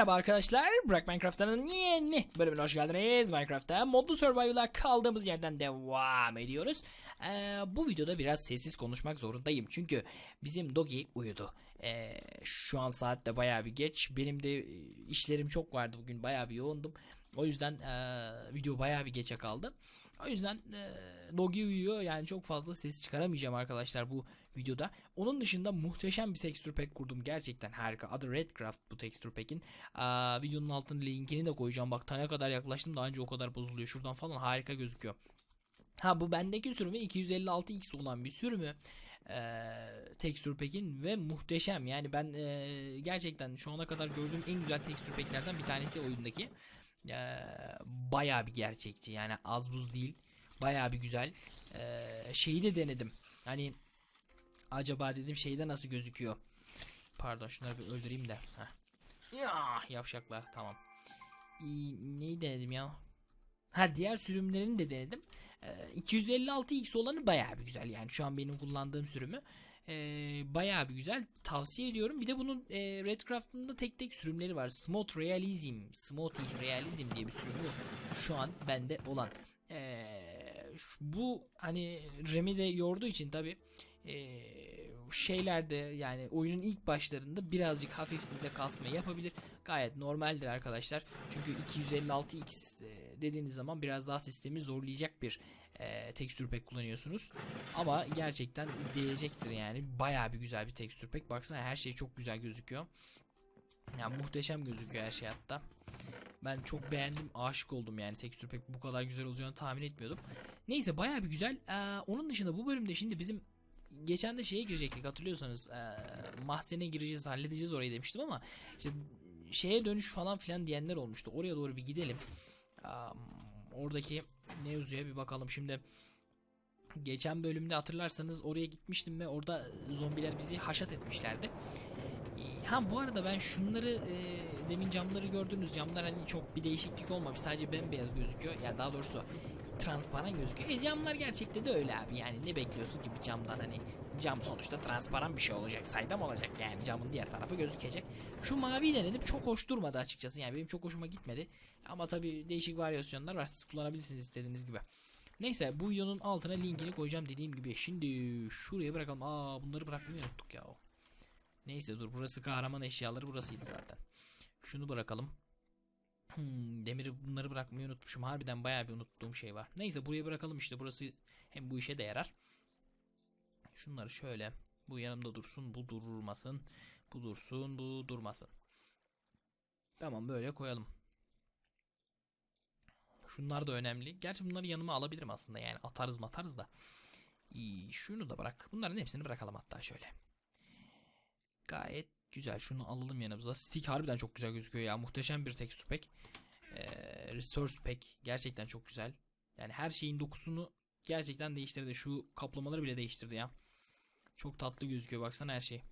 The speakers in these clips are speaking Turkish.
Merhaba arkadaşlar, Bırak Minecraft'ın yeni bölümüne hoş geldiniz. Minecraft'ta modlu survival'a kaldığımız yerden devam ediyoruz. Ee, bu videoda biraz sessiz konuşmak zorundayım çünkü bizim Dogi uyudu. Ee, şu an saat de bayağı bir geç. Benim de e, işlerim çok vardı bugün, bayağı bir yoğundum. O yüzden e, video bayağı bir geçe kaldı. O yüzden e, Dogi uyuyor yani çok fazla ses çıkaramayacağım arkadaşlar bu videoda. Onun dışında muhteşem bir texture pack kurdum. Gerçekten harika. Adı Redcraft bu texture pack'in. Aa, videonun altına linkini de koyacağım. Bak tane kadar yaklaştım daha önce o kadar bozuluyor. Şuradan falan harika gözüküyor. Ha bu bendeki sürümü 256x olan bir sürümü e, texture pack'in ve muhteşem. Yani ben e, gerçekten şu ana kadar gördüğüm en güzel texture pack'lerden bir tanesi oyundaki. E, bayağı bir gerçekçi. Yani az buz değil. Bayağı bir güzel. E, şeyi de denedim. Hani acaba dedim şeyde nasıl gözüküyor. Pardon şunları bir öldüreyim de. Ya yavşaklar tamam. İyi, neyi denedim ya? Ha diğer sürümlerini de denedim. Ee, 256x olanı bayağı bir güzel yani şu an benim kullandığım sürümü. Ee, bayağı bir güzel tavsiye ediyorum. Bir de bunun e, Redcraft'ın da tek tek sürümleri var. Smooth Realism, Smooth Realism diye bir sürümü şu an bende olan. Şu- bu hani Remy'de yorduğu için tabi şeylerde yani oyunun ilk başlarında birazcık hafif sizde kasma yapabilir. Gayet normaldir arkadaşlar. Çünkü 256x e, dediğiniz zaman biraz daha sistemi zorlayacak bir e, tekstür pack kullanıyorsunuz. Ama gerçekten değecektir yani. Bayağı bir güzel bir tekstür pack. Baksana her şey çok güzel gözüküyor. Yani muhteşem gözüküyor her şey hatta. Ben çok beğendim, aşık oldum yani tekstür pek bu kadar güzel olacağını tahmin etmiyordum. Neyse bayağı bir güzel. Ee, onun dışında bu bölümde şimdi bizim geçen de şeye girecektik hatırlıyorsanız ee, mahzene gireceğiz halledeceğiz orayı demiştim ama işte şeye dönüş falan filan diyenler olmuştu. Oraya doğru bir gidelim. Aa, oradaki mevzuya bir bakalım şimdi. Geçen bölümde hatırlarsanız oraya gitmiştim ve orada zombiler bizi haşat etmişlerdi. Ha bu arada ben şunları e, demin camları gördünüz camlar hani çok bir değişiklik olmamış sadece bembeyaz gözüküyor yani daha doğrusu transparan gözüküyor. E camlar gerçekte de öyle abi yani ne bekliyorsun ki bir camdan hani cam sonuçta transparan bir şey olacak saydam olacak yani camın diğer tarafı gözükecek. Şu mavi denedim çok hoş durmadı açıkçası yani benim çok hoşuma gitmedi ama tabi değişik varyasyonlar var siz kullanabilirsiniz istediğiniz gibi. Neyse bu videonun altına linkini koyacağım dediğim gibi şimdi şuraya bırakalım aa bunları bırakmayı unuttuk ya. Neyse dur burası kahraman eşyaları burasıydı zaten. Şunu bırakalım. Hmm, demiri bunları bırakmayı unutmuşum. Harbiden bayağı bir unuttuğum şey var. Neyse buraya bırakalım işte. Burası hem bu işe de yarar. Şunları şöyle. Bu yanımda dursun. Bu durmasın. Bu dursun. Bu durmasın. Tamam böyle koyalım. Şunlar da önemli. Gerçi bunları yanıma alabilirim aslında. Yani atarız matarız da. İyi, şunu da bırak. Bunların hepsini bırakalım hatta şöyle. Gayet güzel. Şunu alalım yanımıza. Stick harbiden çok güzel gözüküyor ya. Muhteşem bir texture pack. Ee, resource pack. Gerçekten çok güzel. Yani her şeyin dokusunu gerçekten değiştirdi. Şu kaplamaları bile değiştirdi ya. Çok tatlı gözüküyor. Baksana her şey.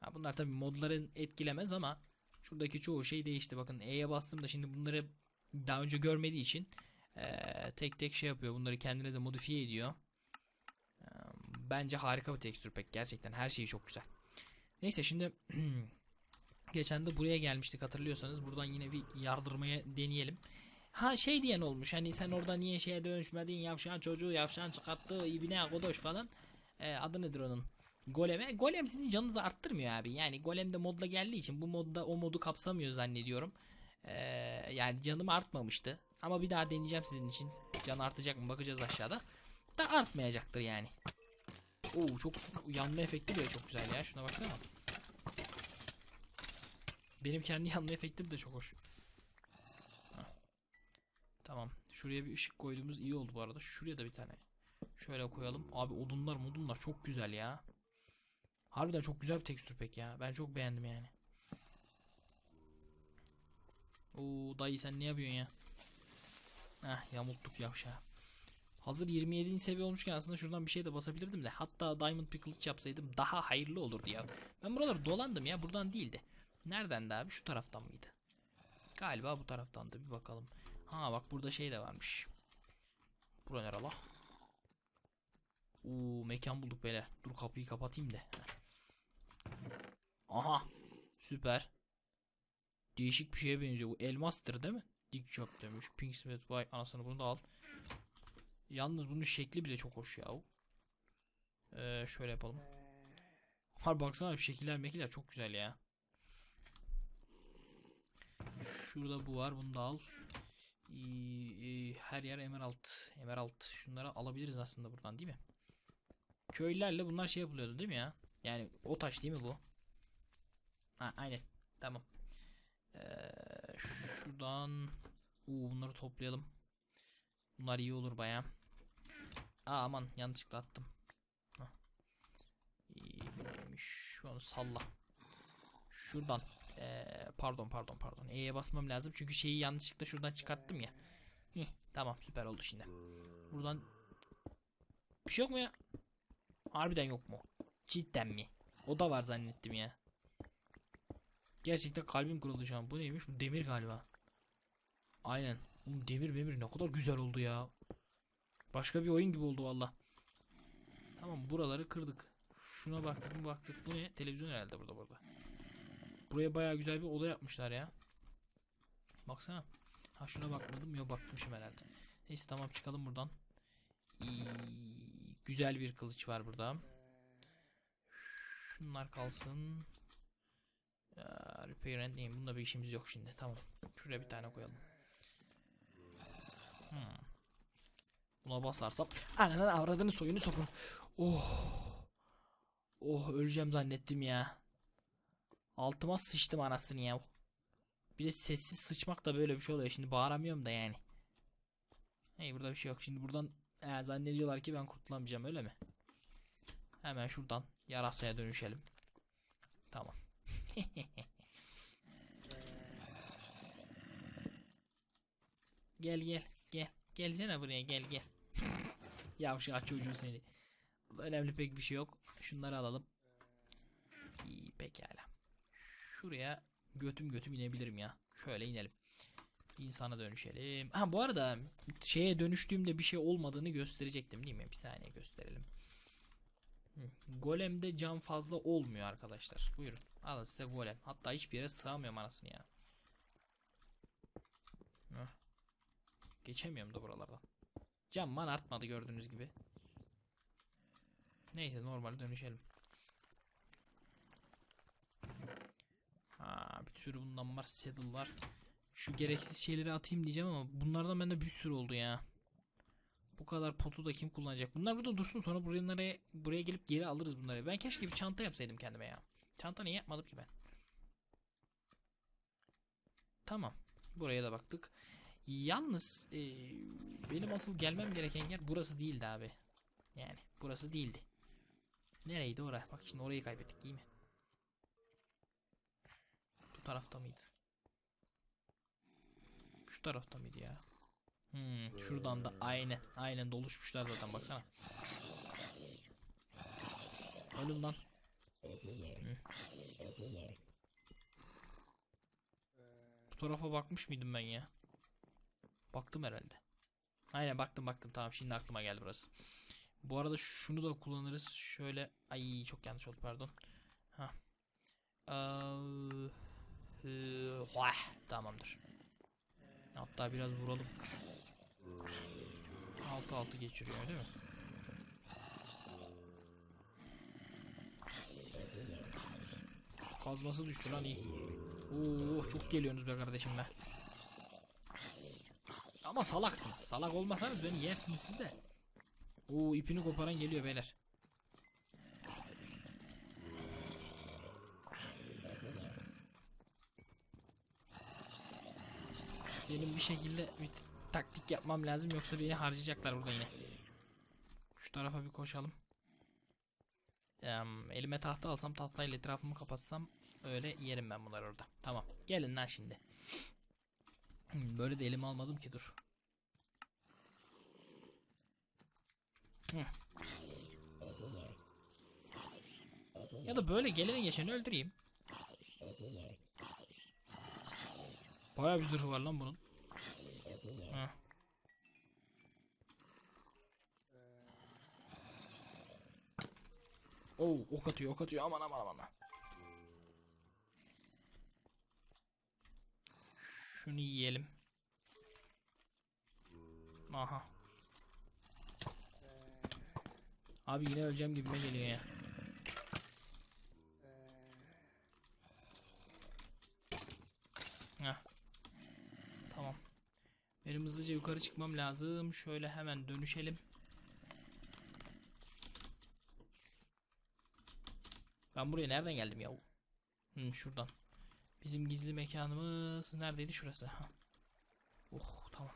Ha, bunlar tabi modların etkilemez ama şuradaki çoğu şey değişti. Bakın E'ye bastım şimdi bunları daha önce görmediği için ee, tek tek şey yapıyor. Bunları kendine de modifiye ediyor. Ee, bence harika bir texture pack. Gerçekten her şeyi çok güzel. Neyse şimdi geçen de buraya gelmiştik hatırlıyorsanız buradan yine bir yardırmaya deneyelim. Ha şey diyen olmuş hani sen orada niye şeye dönüşmedin yavşan çocuğu yavşan çıkarttı ibine kodoş falan. Ee, adı nedir onun? Goleme. Golem sizin canınızı arttırmıyor abi. Yani golem de modla geldiği için bu modda o modu kapsamıyor zannediyorum. Ee, yani canım artmamıştı. Ama bir daha deneyeceğim sizin için. Can artacak mı bakacağız aşağıda. Da artmayacaktır yani. Oo çok yanma efekti bile çok güzel ya. Şuna baksana. Benim kendi yanma efektim de çok hoş. Tamam. Şuraya bir ışık koyduğumuz iyi oldu bu arada. Şuraya da bir tane. Şöyle koyalım. Abi odunlar modunlar çok güzel ya. Harbiden çok güzel bir tekstür pek ya. Ben çok beğendim yani. Oo dayı sen ne yapıyorsun ya? Heh yamulttuk yavşağı. Hazır 27. seviye olmuşken aslında şuradan bir şey de basabilirdim de. Hatta Diamond bir kılıç yapsaydım daha hayırlı olurdu ya. Ben buraları dolandım ya. Buradan değildi. Nereden de abi? Şu taraftan mıydı? Galiba bu taraftandı. Bir bakalım. Ha bak burada şey de varmış. Bura nere la? Oo mekan bulduk beyler. Dur kapıyı kapatayım da. Aha. Süper. Değişik bir şeye benziyor. Bu elmastır değil mi? Dick Chop demiş. Pink Smith. Vay anasını bunu da al. Yalnız bunun şekli bile çok hoş ya. Ee, şöyle yapalım. Har baksana bir şekiller mekiller çok güzel ya. Şurada bu var. Bunu da al. Ee, e, her yer emerald. Emerald. Şunları alabiliriz aslında buradan değil mi? Köylülerle bunlar şey yapılıyordu değil mi ya? Yani o taş değil mi bu? Ha aynen. Tamam. Ee, şuradan Uu, bunları toplayalım. Bunlar iyi olur baya. Aa aman yanlışlıkla attım. Hah. İyi bu neymiş? Onu salla. Şuradan. Ee, pardon pardon pardon. E'ye basmam lazım çünkü şeyi yanlışlıkla şuradan çıkarttım ya. Hih, tamam süper oldu şimdi. Buradan bir şey yok mu ya? Harbiden yok mu? Cidden mi? O da var zannettim ya. Gerçekten kalbim kırıldı şu an. Bu neymiş? Bu demir galiba. Aynen. Oğlum demir memir ne kadar güzel oldu ya. Başka bir oyun gibi oldu valla. Tamam buraları kırdık. Şuna baktık mı baktık. Bu ne? Televizyon herhalde burada burada. Buraya baya güzel bir oda yapmışlar ya. Baksana. Ha şuna bakmadım ya bakmışım herhalde. Neyse tamam çıkalım buradan. İyi, güzel bir kılıç var burada. Şunlar kalsın. Ya, repair and name. Bunda bir işimiz yok şimdi. Tamam. Şuraya bir tane koyalım. Hmm. Buna basarsam ananın avradını soyunu sokun. Oh. Oh öleceğim zannettim ya. Altıma sıçtım anasını ya. Bir de sessiz sıçmak da böyle bir şey oluyor. Şimdi bağıramıyorum da yani. Hey burada bir şey yok. Şimdi buradan he, zannediyorlar ki ben kurtulamayacağım öyle mi? Hemen şuradan yarasaya dönüşelim. Tamam. gel gel gel. Gelsene buraya gel gel. Yavşak çocuğu seni. Önemli pek bir şey yok. Şunları alalım. İyi pekala. Şuraya götüm götüm inebilirim ya. Şöyle inelim. İnsana dönüşelim. Ha bu arada şeye dönüştüğümde bir şey olmadığını gösterecektim değil mi? Bir saniye gösterelim. Golem'de cam fazla olmuyor arkadaşlar. Buyurun. Alın size golem. Hatta hiçbir yere sığamıyorum anasını ya. Heh. Geçemiyorum da buralardan. Cam man artmadı gördüğünüz gibi. Neyse normal dönüşelim. Ha, bir sürü bundan var. Saddle var. Şu gereksiz şeyleri atayım diyeceğim ama bunlardan bende bir sürü oldu ya. Bu kadar potu da kim kullanacak? Bunlar burada dursun sonra buraya, buraya gelip geri alırız bunları. Ben keşke bir çanta yapsaydım kendime ya. Çanta niye yapmadım ki ben? Tamam. Buraya da baktık. Yalnız e, benim asıl gelmem gereken yer burası değildi abi. Yani burası değildi. Nereydi oraya? Bak şimdi orayı kaybettik değil mi? Tarafta mıydı? Şu tarafta mıydı ya? Hmm, şuradan da aynen aynen doluşmuşlar zaten baksana. Ölüm lan. Bu tarafa bakmış mıydım ben ya? Baktım herhalde. Aynen baktım baktım tamam şimdi aklıma geldi burası. Bu arada şunu da kullanırız. Şöyle ay çok yanlış oldu pardon. Ha. Ee, tamamdır. Hatta biraz vuralım. 6-6 geçiriyor değil mi? Kazması düştü lan iyi. Oo çok geliyorsunuz be kardeşim be. Ama salaksınız. Salak olmasanız beni yersiniz siz de. Oo ipini koparan geliyor beyler. Benim bir şekilde bir taktik yapmam lazım yoksa beni harcayacaklar burada yine. Şu tarafa bir koşalım. Em, elime tahta alsam tahtayla etrafımı kapatsam öyle yerim ben bunları orada. Tamam. Gelin lan şimdi. Hmm, Böyle de elime almadım ki dur. Hı. Ya da böyle geleni geçeni öldüreyim. Bayağı bir zırhı var lan bunun. Heh. Oo, ok atıyor, ok atıyor. Aman aman aman. Şunu yiyelim. Aha. Abi yine öleceğim gibime geliyor ya. Heh. Benim hızlıca yukarı çıkmam lazım. Şöyle hemen dönüşelim. Ben buraya nereden geldim ya? Hı, şuradan. Bizim gizli mekanımız neredeydi şurası? Ha. Oh tamam.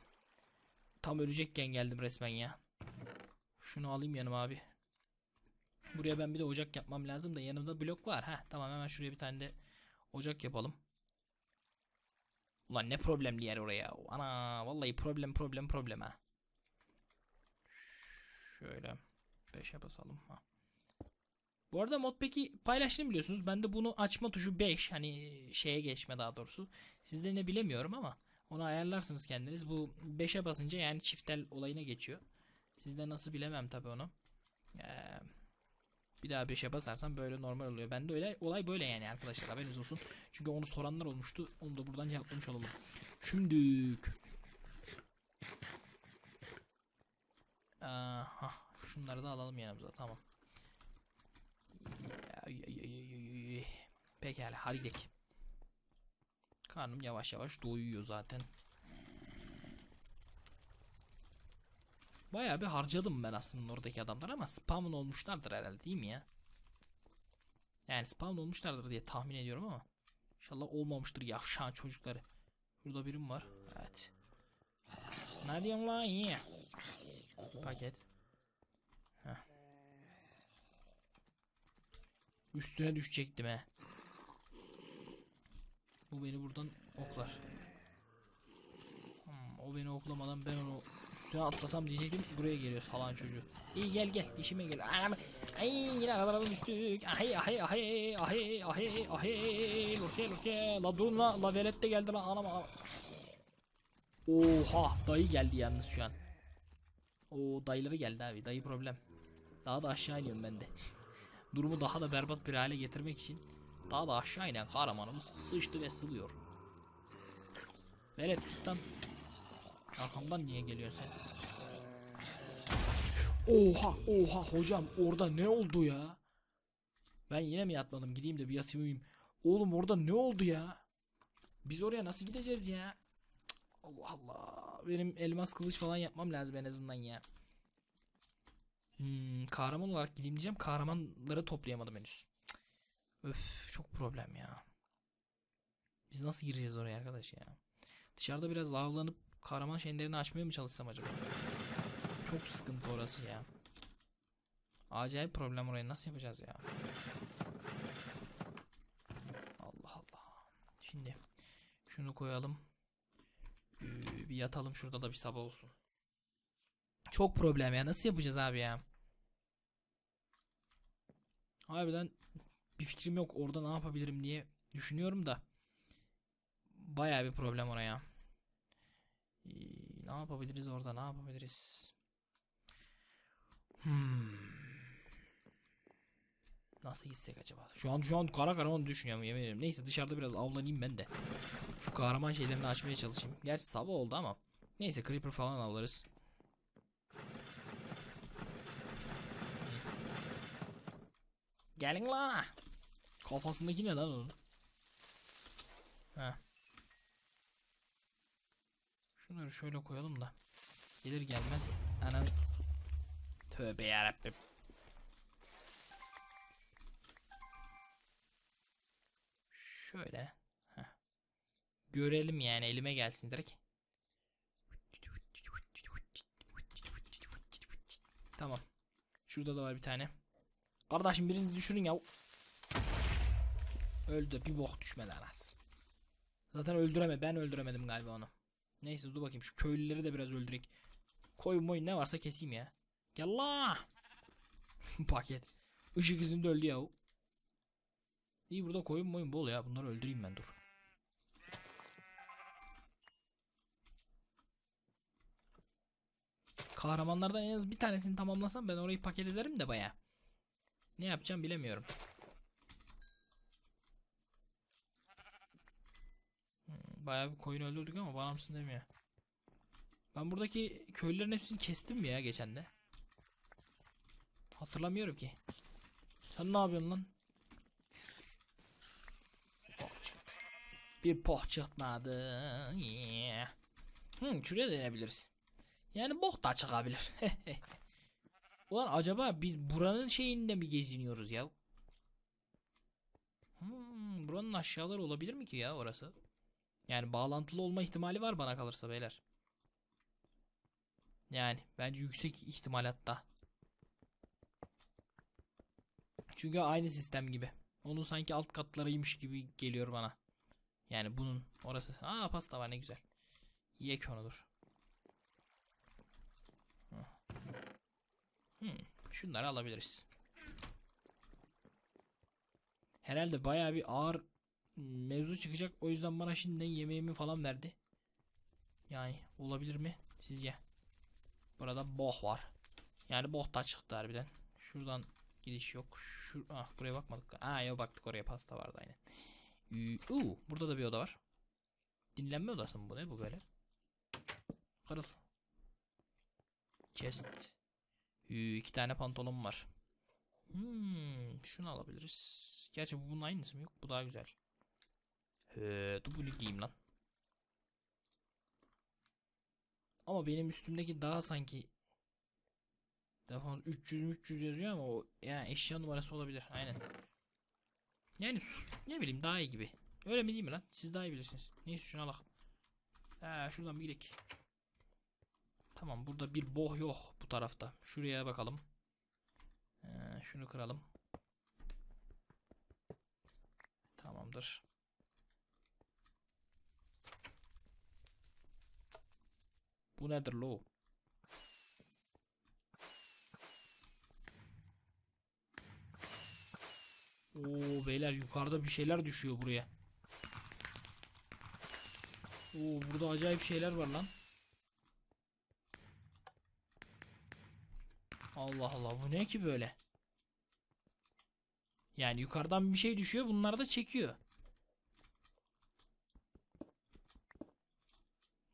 Tam ölecekken geldim resmen ya. Şunu alayım yanıma abi. Buraya ben bir de ocak yapmam lazım da yanımda blok var. Ha tamam hemen şuraya bir tane de ocak yapalım. Ulan ne problemli yer oraya. Ana vallahi problem problem problem ha. Şöyle 5'e basalım ha. Bu arada modpack'i paylaştım biliyorsunuz. Ben de bunu açma tuşu 5 hani şeye geçme daha doğrusu. Sizde ne bilemiyorum ama onu ayarlarsınız kendiniz. Bu 5'e basınca yani çiftel olayına geçiyor. Sizde nasıl bilemem tabi onu. Bir daha 5'e basarsam böyle normal oluyor. Bende öyle olay böyle yani arkadaşlar haberiniz olsun. Çünkü onu soranlar olmuştu. Onu da buradan cevaplamış olalım. Şimdük. Aha, şunları da alalım yanımıza tamam. Pekala hadi gidelim. Karnım yavaş yavaş doyuyor zaten. Bayağı bir harcadım ben aslında oradaki adamlar ama spawn olmuşlardır herhalde değil mi ya? Yani spawn olmuşlardır diye tahmin ediyorum ama. İnşallah olmamıştır yavşağın çocukları. Burada birim var. Evet. Ne diyorsun lan iyi? Paket. Heh. Üstüne düşecektim he. Bu beni buradan oklar. Hmm, o beni oklamadan ben onu üstüne atlasam diyecektim buraya geliyor salan çocuğu. İyi gel gel işime gel. Anam. Ay yine kadar düştük. Ay ay ay ay ay ay. Loke loke. La dur la la velet de geldi lan anam anam. Oha dayı geldi yalnız şu an. O dayıları geldi abi dayı problem. Daha da aşağı iniyorum ben de. Durumu daha da berbat bir hale getirmek için daha da aşağı inen kahramanımız sıçtı ve sılıyor. Velet git lan. Arkamdan niye geliyorsun sen? Oha oha hocam orada ne oldu ya? Ben yine mi yatmadım gideyim de bir yatayım uyuyayım. Oğlum orada ne oldu ya? Biz oraya nasıl gideceğiz ya? Allah Allah. Benim elmas kılıç falan yapmam lazım en azından ya. Hmm, kahraman olarak gideyim diyeceğim. Kahramanları toplayamadım henüz. Öf çok problem ya. Biz nasıl gireceğiz oraya arkadaş ya? Dışarıda biraz lavlanıp kahraman şeylerini açmaya mı çalışsam acaba? Çok sıkıntı orası ya. Acayip problem orayı nasıl yapacağız ya? Allah Allah. Şimdi şunu koyalım. Ee, bir yatalım şurada da bir sabah olsun. Çok problem ya. Nasıl yapacağız abi ya? Harbiden bir fikrim yok. Orada ne yapabilirim diye düşünüyorum da. Baya bir problem oraya. Ne yapabiliriz orada? Ne yapabiliriz? Hmm. Nasıl gitsek acaba? Şu an şu an kara kara onu düşünüyorum yemin ederim. Neyse dışarıda biraz avlanayım ben de. Şu kahraman şeylerini açmaya çalışayım. Gerçi sabah oldu ama. Neyse creeper falan avlarız. Gelin la. Kafasındaki ne lan onun? Heh. Şunları şöyle koyalım da. Gelir gelmez. Anan. Tövbe yarabbim. Şöyle. Heh. Görelim yani elime gelsin direkt. Tamam. Şurada da var bir tane. Kardeşim birinizi düşürün ya. Öldü. Bir bok düşmedi anas. Zaten öldüreme. Ben öldüremedim galiba onu. Neyse dur bakayım şu köylüleri de biraz öldürek. Koyun moyun ne varsa keseyim ya. Gel la. Paket. Işık izimde öldü ya. İyi burada koyun moyun bol ya. Bunları öldüreyim ben dur. Kahramanlardan en az bir tanesini tamamlasam ben orayı paket ederim de baya. Ne yapacağım bilemiyorum. Bayağı bir koyun öldürdük ama bana mısın demiyor. Ben buradaki köylülerin hepsini kestim mi ya geçen de? Hatırlamıyorum ki. Sen ne yapıyorsun lan? Bir poh çıkmadı. Yeah. Hmm, şuraya da inebiliriz. Yani bok da çıkabilir. Ulan acaba biz buranın şeyinde mi geziniyoruz ya? Hmm, buranın aşağıları olabilir mi ki ya orası? Yani bağlantılı olma ihtimali var bana kalırsa beyler. Yani bence yüksek ihtimal hatta. Çünkü aynı sistem gibi. Onun sanki alt katlarıymış gibi geliyor bana. Yani bunun orası. Aa pasta var ne güzel. Yek onudur. Hı. Hmm, şunları alabiliriz. Herhalde bayağı bir ağır mevzu çıkacak. O yüzden bana şimdiden yemeğimi falan verdi. Yani olabilir mi sizce? Burada boh var. Yani boh da çıktı harbiden. Şuradan gidiş yok. Şu, ah, buraya bakmadık. Aa yok baktık oraya pasta vardı aynen. Ü- Uu, burada da bir oda var. Dinlenme odası mı bu ne bu böyle? Kırıl. Chest. Ü, iki tane pantolon var. Hmm, şunu alabiliriz. Gerçi bu bunun aynısı mı? Yok bu daha güzel. He, dur bunu giyeyim lan. Ama benim üstümdeki daha sanki Defans 300 300 yazıyor ama o yani eşya numarası olabilir. Aynen. Yani ne bileyim daha iyi gibi. Öyle mi değil mi lan? Siz daha iyi bilirsiniz. Neyse şuna bak. Ha, şuradan bir gidelim. Tamam burada bir boh yok bu tarafta. Şuraya bakalım. Ee, şunu kıralım. Tamamdır. Bu nedir lo? Oo beyler yukarıda bir şeyler düşüyor buraya. Oo burada acayip şeyler var lan. Allah Allah bu ne ki böyle? Yani yukarıdan bir şey düşüyor bunlar da çekiyor.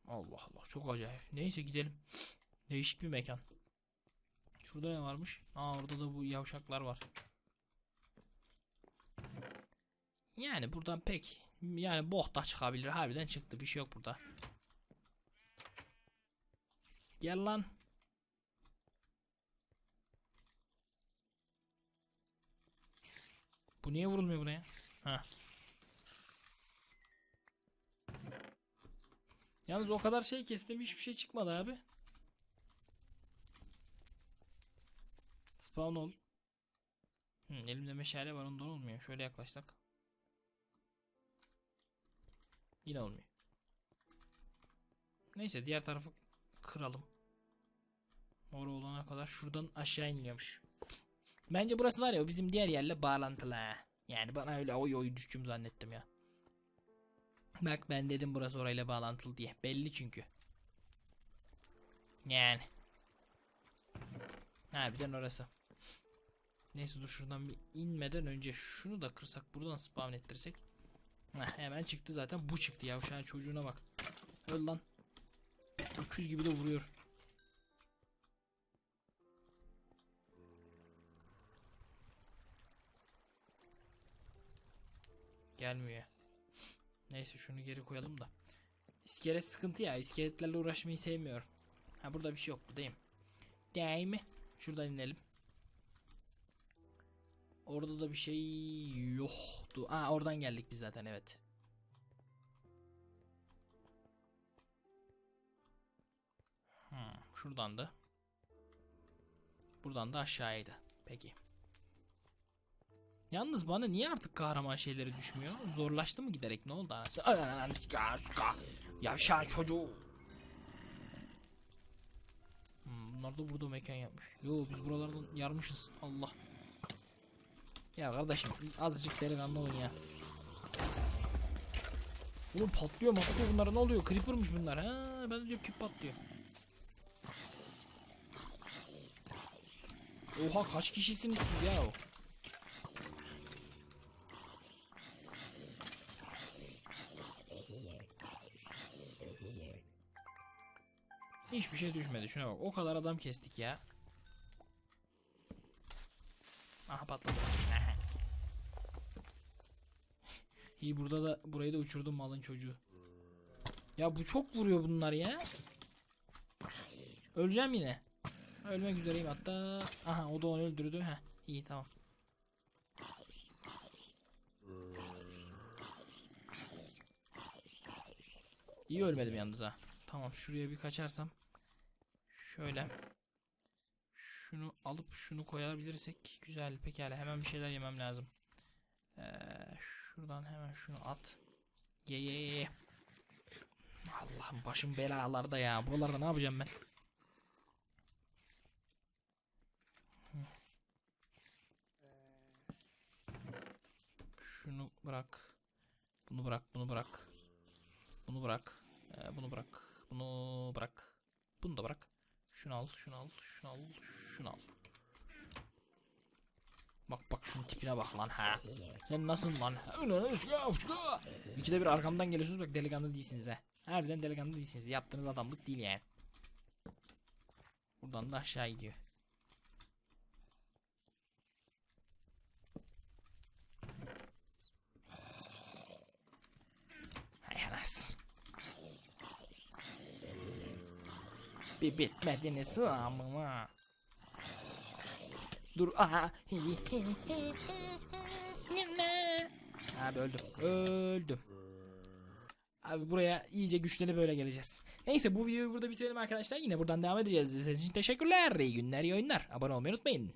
Allah Allah çok acayip. Neyse gidelim. Değişik bir mekan. Şurada ne varmış? Aa orada da bu yavşaklar var. Yani buradan pek yani boh da çıkabilir. Harbiden çıktı. Bir şey yok burada. Gel lan. Bu niye vurulmuyor buraya? Ha. Yalnız o kadar şey kestim hiçbir şey çıkmadı abi. Spawn ol. Hı, elimde meşale var ondan olmuyor. Şöyle yaklaşsak. Yine olmuyor. Neyse diğer tarafı kıralım. Mor olana kadar şuradan aşağı iniliyormuş. Bence burası var ya bizim diğer yerle bağlantılı ha. Yani bana öyle oy oy düştüm zannettim ya. Bak ben dedim burası orayla bağlantılı diye. Belli çünkü. Yani. Harbiden orası. Neyse dur şuradan bir inmeden önce şunu da kırsak buradan spawn ettirsek. Heh, hemen çıktı zaten bu çıktı yavşağın çocuğuna bak. Öl lan. Öküz gibi de vuruyor. Gelmiyor. Neyse şunu geri koyalım da. İskelet sıkıntı ya. İskeletlerle uğraşmayı sevmiyorum. Ha burada bir şey yok buradayım. Değil mi? Şuradan inelim. Orada da bir şey yoktu. Aa oradan geldik biz zaten evet. Hmm, şuradan da. Buradan da aşağıydı. Peki. Yalnız bana niye artık kahraman şeyleri düşmüyor? Zorlaştı mı giderek? Ne oldu anasını? Yavşan çocuğu. Hmm, bunlar da burada mekan yapmış. Yo biz buralardan yarmışız. Allah. Ya kardeşim azıcık delikanlı olun ya. Oğlum patlıyor patlıyor bunlara ne oluyor? Creeper'mış bunlar. Ha ben de diyorum ki patlıyor. Oha kaç kişisiniz siz ya? Şey düşmedi. Şuna bak. O kadar adam kestik ya. Aha patladı. İyi burada da burayı da uçurdum malın çocuğu. Ya bu çok vuruyor bunlar ya. Öleceğim yine. Ölmek üzereyim hatta. Aha o da onu öldürdü. Heh iyi tamam. İyi ölmedim yalnız ha. Tamam şuraya bir kaçarsam. Şöyle. Şunu alıp şunu koyabilirsek güzel. Pekala hemen bir şeyler yemem lazım. Ee, şuradan hemen şunu at. Ye ye ye. Allah'ım başım belalarda ya. Buralarda ne yapacağım ben? Şunu bırak. Bunu bırak, bunu bırak. Bunu bırak. Ee, bunu bırak. Bunu bırak. Bunu da bırak. Şunu al, şunu al, şunu al, şunu al. Bak bak şunun tipine bak lan ha. Sen nasıl lan? İkide bir arkamdan geliyorsunuz bak delikanlı değilsiniz ha. Harbiden delikanlı değilsiniz. Yaptığınız adamlık değil yani. Buradan da aşağı gidiyor. Hay anasını. Bir bitmediniz amına. Dur aha. Abi öldüm. Öldüm. Abi buraya iyice güçlenip böyle geleceğiz. Neyse bu videoyu burada bitirelim arkadaşlar. Yine buradan devam edeceğiz. İzlediğiniz için teşekkürler. İyi günler, iyi oyunlar. Abone olmayı unutmayın.